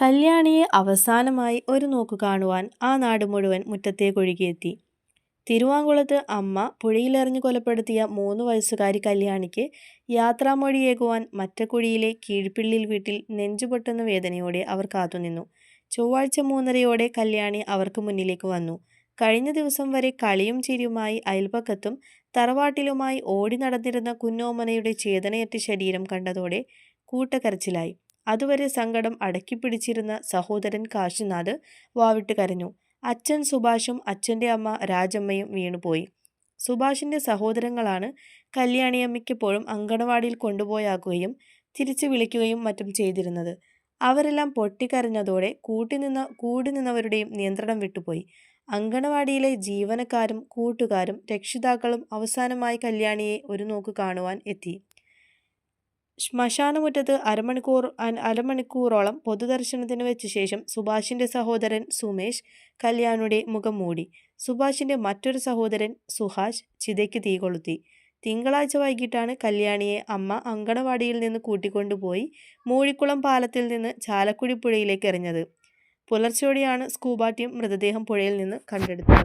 കല്യാണിയെ അവസാനമായി ഒരു നോക്കു കാണുവാൻ ആ നാട് മുഴുവൻ മുറ്റത്തേക്കൊഴുകിയെത്തി. തിരുവാങ്കുളത്ത് അമ്മ പുഴയിലെറിഞ്ഞു കൊലപ്പെടുത്തിയ മൂന്ന് വയസ്സുകാരി കല്യാണിക്ക് യാത്രാമൊഴിയേകുവാൻ മറ്റക്കുഴിയിലെ കീഴ്പിള്ളിൽ വീട്ടിൽ നെഞ്ചുപൊട്ടുന്ന വേദനയോടെ അവർ കാത്തുനിന്നു. ചൊവ്വാഴ്ച മൂന്നരയോടെ കല്യാണി അവർക്ക് മുന്നിലേക്ക് വന്നു. കഴിഞ്ഞ ദിവസം വരെ കളിയും ചിരിയുമായി അയൽപക്കത്തും തറവാട്ടിലുമായി ഓടി നടന്നിരുന്ന കുഞ്ഞോമനയുടെ ചേതനയറ്റ ശരീരം കണ്ടതോടെ കൂട്ടക്കരച്ചിലായി. അതുവരെ സങ്കടം അടക്കിപ്പിടിച്ചിരുന്ന സഹോദരൻ കാശിനാഥ് വാവിട്ട് കരഞ്ഞു. അച്ഛൻ സുഭാഷും അച്ഛന്റെ അമ്മ രാജമ്മയും വീണുപോയി. സുഭാഷിന്റെ സഹോദരങ്ങളാണ് കല്യാണിയെ മിക്കപ്പോഴും അങ്കണവാടിയിൽ കൊണ്ടുപോയാക്കുകയും തിരിച്ചു വിളിക്കുകയും മറ്റും ചെയ്തിരുന്നത്. അവരെല്ലാം പൊട്ടിക്കരഞ്ഞതോടെ കൂട്ടിനിന്ന കൂടിനിന്നവരുടെയും നിയന്ത്രണം വിട്ടുപോയി. അങ്കണവാടിയിലെ ജീവനക്കാരും കൂട്ടുകാരും രക്ഷിതാക്കളും അവസാനമായി കല്യാണിയെ ഒരു നോക്ക് കാണുവാൻ എത്തി. ശ്മശാനമുറ്റത്ത് അരമണിക്കൂർ അരമണിക്കൂറോളം പൊതുദർശനത്തിന് വെച്ച ശേഷം സുഭാഷിന്റെ സഹോദരൻ സുമേഷ് കല്യാണിയുടെ മുഖം മൂടി. സുഭാഷിന്റെ മറ്റൊരു സഹോദരൻ സുഹാഷ് ചിതയ്ക്ക് തീ കൊളുത്തി. തിങ്കളാഴ്ച വൈകിട്ടാണ് കല്യാണിയെ അമ്മ അങ്കണവാടിയിൽ നിന്ന് കൂട്ടിക്കൊണ്ടുപോയി മൂഴിക്കുളം പാലത്തിൽ നിന്ന് ചാലക്കുടി പുഴയിലേക്ക് എറിഞ്ഞത്. പുലർച്ചെയോടെയാണ് സ്കൂബ ടീം മൃതദേഹം പുഴയിൽ നിന്ന് കണ്ടെടുത്തത്.